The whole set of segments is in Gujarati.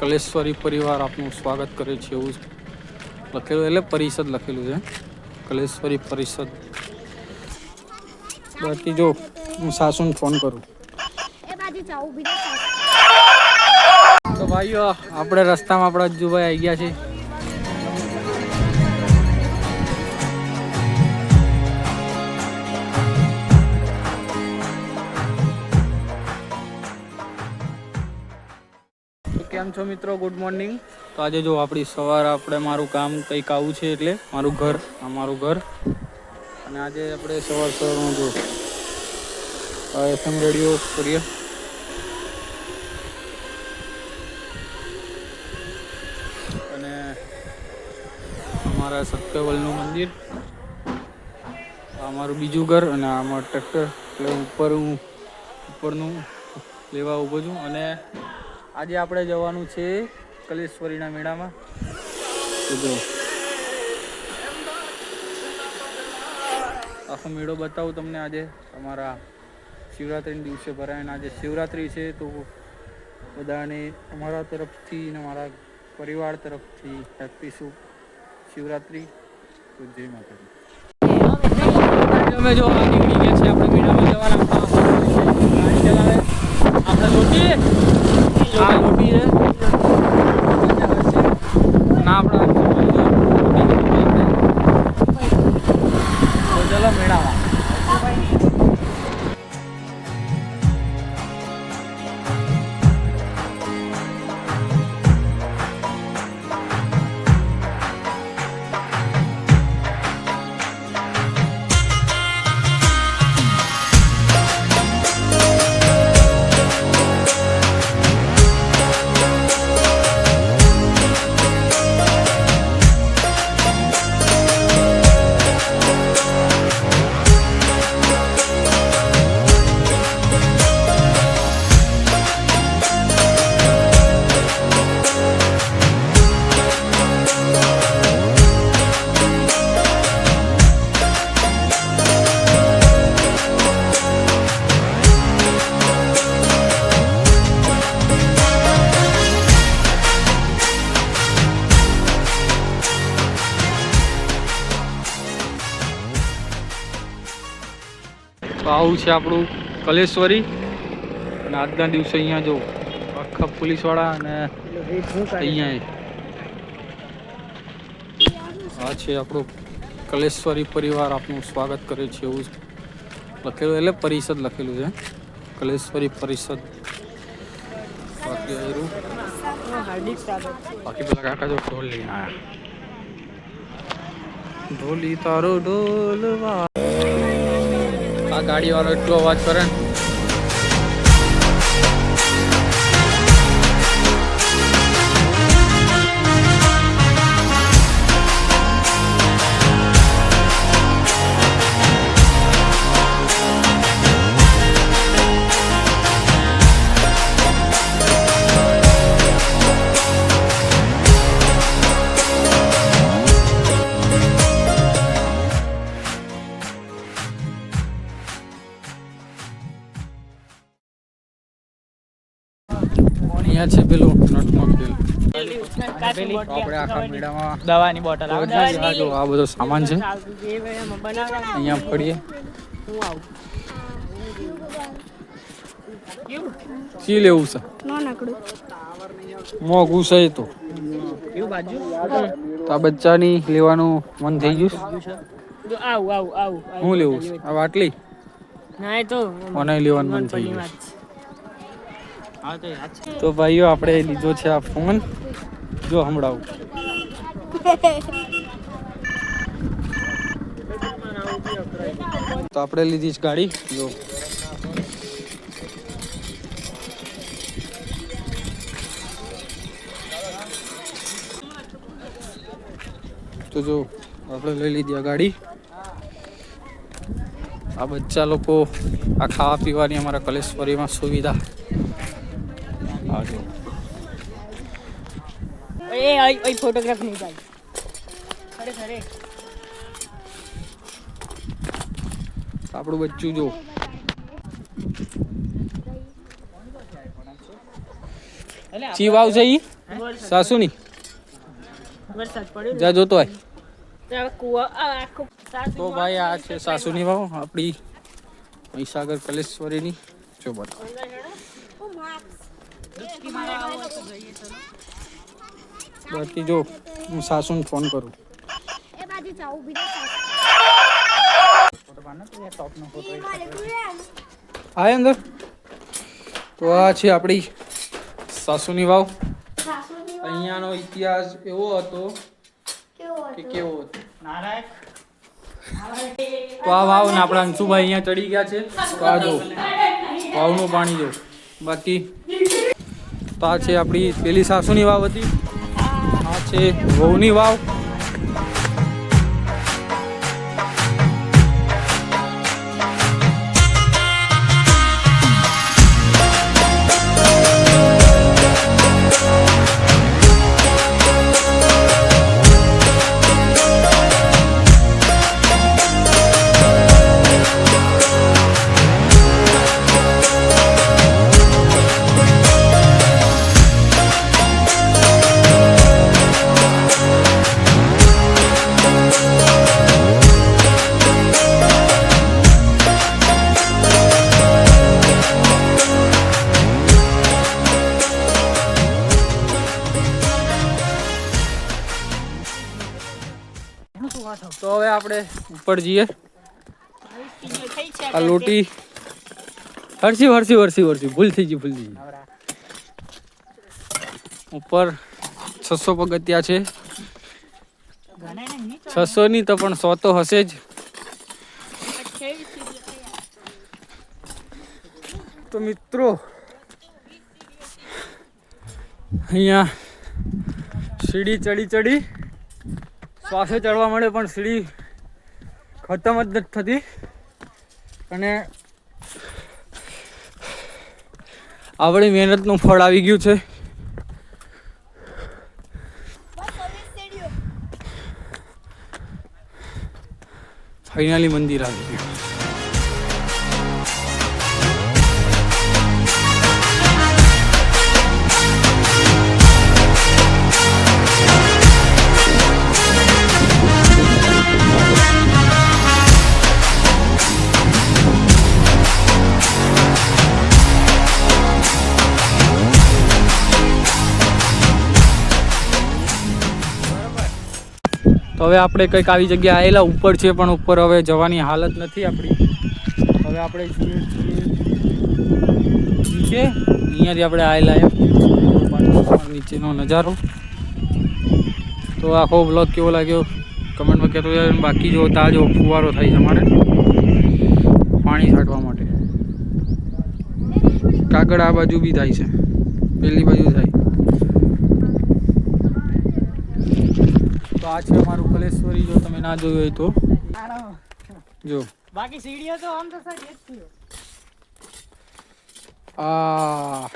કલેશ્વરી પરિવાર આપનું સ્વાગત કરે છે એવું લખેલું એટલે પરિષદ લખેલું છે. કલેશ્વરી પરિષદ. બાકી જો હું સાસુને ફોન કરું. તો ભાઈઓ આપણે રસ્તામાં આપણા અજ્જુભાઈ આવી ગયા છે. કેમ છો મિત્રો? ગુડ મોર્નિંગ તો આજે જો આપણી સવાર આપણે મારું કામ કંઈક આવું છે એટલે મારું ઘર, આ મારું ઘર. અને આજે આપણે સવાર સવારનું જો એફએમ રેડિયો કરીએ. અને અમારા સત્યવલનું મંદિર. આ અમારું બીજું ઘર અને આ મારું ટ્રેક્ટર. એટલે ઉપર હું, ઉપરનું લેવા ઊભો છું. અને આજે આપણે જવાનું છે કલેશ્વરીના મેળામાં. તો જો આખો મેળો બતાવું તમને આજે તમારા શિવરાત્રિના દિવસે ભરાય અને આજે શિવરાત્રિ છે તો બધાને અમારા તરફથી અને મારા પરિવાર તરફથી હેપી શુભ શિવરાત્રિ. તો જય માતાજી. અમે જો આ નીકળી ગયા છે આપણે મેળામાં જવાના. ગાડી ચલાવે. આપણે લોટી આ લોટી છે ના આપણા ચલો મેળામાં તો આવું છે આપણું કલેશ્વરી. અને આજના દિવસે અહીંયા જો આખા પોલીસવાળા અને અહીંયા આ છે આપણું કલેશ્વરી પરિવાર, આપનું સ્વાગત કરે છે એવું લખેલું, એટલે પરિષદ લખેલું છે. કલેશ્વરી પરિષદ. બાકી આવ્યું બાકી પેલા કાકા જો ઢોલ લઈને આવ્યા ઢોલી તારો ઢોલવા આ ગાડી વાળો એટલો અવાજ કરે ને. અહીંયા છે પેલું આપણે આખા મેળામાં દવાની બોટલ આ જો આ બધો સામાન છે. અહીંયા ફરીએ. શી લેવું છે? મોંઘું છે તો. આ બચ્ચાની લેવાનું મન થઈ ગયું આવું આવું આવું. હું લેવું આ વાટલી? ના એ તો મને લેવાનું મન થઈ ગયું તો ભાઈઓ, આપણે લીધો છે આ ફોન. જો હમણાં તો આપણે લીધી છે ગાડી. જો. તો જો, આપણે લઈ લીધી આ ગાડી. આ બચ્ચા લોકો આ ખાવા પીવાની અમારા કલેશ્વરીમાં સુવિધા આ જો એ અહીં ફોટોગ્રાફ નહીં થાય. ખરે ખરે. આપણું બચ્ચું જો. એટલે ચી વાવ છે ઈ? સાસુની? જા જોતો હોય ને હવે કૂવો આ આખું સાસુ તો ભાઈ આ છે સાસુની વાવ આપણી મહીસાગર કલેશ્વરીની. જો બતા બાકી જો હું સાસુને ફોન કરું. રહો અંદર. તો આ છે આપણી સાસુની વાવ. અહીંયાનો ઇતિહાસ એવો હતો કે કેવો હતો? તો આ વાવ ને આપણા અંશુભાઈ અહીંયા ચડી ગયા છે. તો આ જો વાવનું પાણી જો. બાકી તો આ છે આપણી પેલી સાસુની વાવ હતી. આ છે વહુની વાવ. તો હવે આપણે ઉપર જઈએ. આ લોટી. હરસી હરસી હરસી હરસી. ભૂલ થઈ ગઈ, ભૂલ થઈ ગઈ. ઉપર છસો પગથિયા છે. છસો ની તો પણ સો તો હશે જ. તો મિત્રો, અહીંયા સીડી ચડી ચડી શ્વાસે ચડવા મળે પણ સીડી ખતમ જ નથી થતી. અને આપણી મહેનતનું ફળ આવી ગયું છે. ફાઇનલી મંદિર આવી ગયું. હવે આપણે કંઈક આવી જગ્યા આવેલા ઉપર છે પણ ઉપર હવે જવાની હાલત નથી આપણી. હવે આપણે છીએ. નીચે? અહીંયાથી આપણે આવેલા એમ. નીચેનો નજારો. તો આખો બ્લોગ કેવો લાગ્યો? કમેન્ટમાં કહેતો જાય બાકી જો તાજો ફુવારો થાય છે અમારે. પાણી છાંટવા માટે. કાગળ આ બાજુ બી થાય છે. પેલી બાજુ થાય તો આ છે અમારું કલેશ્વરી જો તમે ના જોયું હોય તો. જો. બાકી સીડીઓ તો આમ તો સાહેબ એક થયો. આ.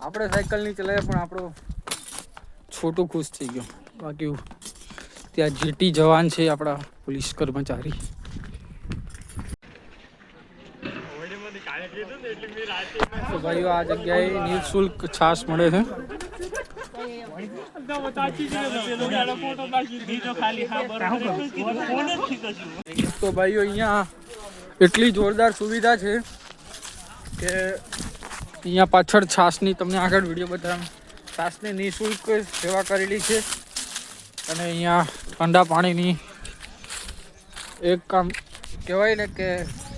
આપણે સાયકલ નહીં ચલાવીએ પણ આપણો છોટું ખુશ થઈ ગયો. બાકી ત્યાં જેટી જવાન છે આપણા પોલીસ કર્મચારી. તો ભાઈઓ આ જગ્યાએ નિઃશુલ્ક છાશ મળે છે. તો ભાઈઓ અહીંયા એટલી જોરદાર સુવિધા છે કે અહીંયા પાછળ છાસની તમને આગળ વીડિયો બતાવું. છાસની નિઃશુલ્ક સેવા કરેલી છે અને અહીંયા ઠંડા પાણીની એક કામ કહેવાય ને કે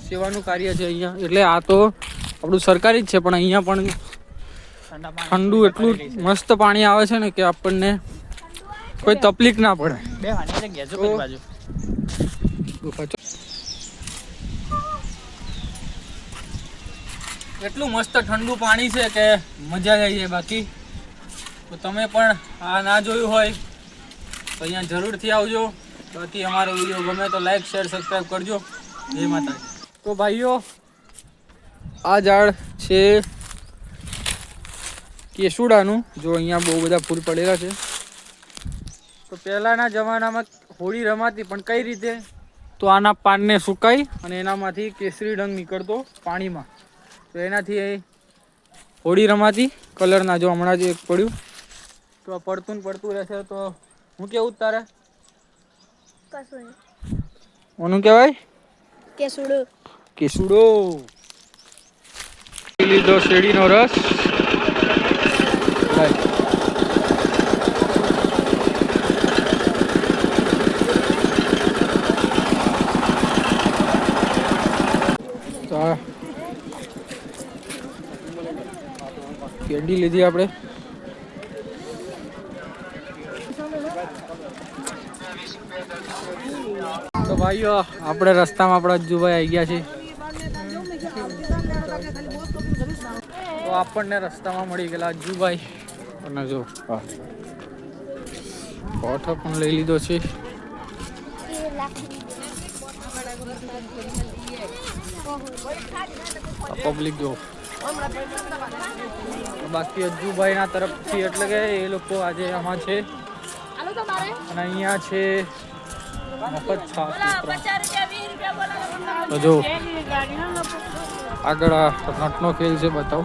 સેવાનું કાર્ય છે અહીંયા. એટલે આ તો આપણું સરકારી જ છે પણ અહીંયા પણ ઠંડુ એટલું મસ્ત પાણી આવે છે ને કે આપણને કોઈ તકલીફ ના પડે. એટલું મસ્ત ઠંડુ પાણી છે કે મજા આવી જાય બાકી. તો તમે પણ આ ના જોયું હોય તો અહીંયા જરૂરથી આવજો. બાકી અમારો વીડિયો ગમે તો લાઈક શેર સબસ્ક્રાઈબ કરજો. જય માતા તો ભાઈઓ આ ઝાડ છે કેસુડાનું જો અહીંયા બહુ બધા ફૂલ પડેલા છે. તો પહેલાંના જમાનામાં હોળી રમાતી પણ કઈ રીતે? તો આના પાનને સુકાઈ અને એનામાંથી કેસરી રંગ નીકળતો પાણીમાં. તો એનાથી એ હોળી રમાતી કલરના જો હમણાં જ એક પડ્યું. તો આ પડતું ને પડતું રહેશે તો હું કેવું તારે? કશું ઓનું કહેવાય? કેસુડો. કેસુડો. લીધો શેરડીનો રસ. કેન્ડી લીધી આપણે. તો ભાઈઓ, આપણે રસ્તામાં આપણા અજ્જુભાઈ આવી ગયા છે. તો આપણને રસ્તામાં મળી ગયેલા અજ્જુભાઈ. અને જો કોઠો પણ લઈ લીધો છે. પબ્લિક જો. બાકી અજ્જુભાઈના તરફથી એટલે કે એ લોકો આજે આમાં છે. અને અહીંયા છે મફત છાપ જો, આગળ નટનો ખેલ છે, બતાવો.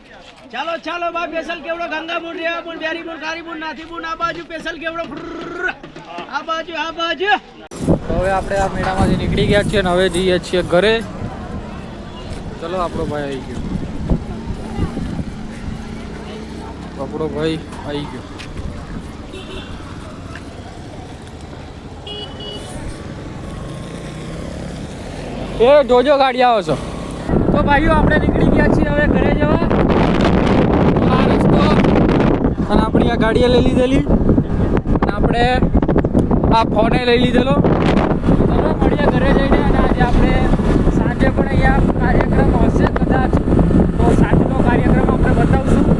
ચાલો ચાલો, બા પેસલ કેવડો? ગંગાબુન રેવાબુન બેરીબુન કારીબુન નાથીબુન આ બાજુ પેસલ કેવડો? આ બાજુ આ બાજુ. હવે આપણે આ મેળામાંથી નીકળી ગયા છીએ અને હવે જઈએ છીએ ઘરે. ચલો, આપણો ભાઈ આવી ગયો. આપણો ભાઈ આવી ગયો. એ, જોજો, ગાડી આવો છો. તો ભાઈઓ, આપણે નીકળી ગયા છીએ હવે ઘરે જવા. અને આપણી આ ગાડીએ લઈ લીધેલી. અને આપણે આ ફોને લઈ લીધેલો. ચલો, મળીએ ઘરે જઈને અને આજે આપણે સાંજે પણ અહીંયા કાર્યક્રમ હશે કદાચ. તો સાંજનો કાર્યક્રમ આપણે બતાવશું.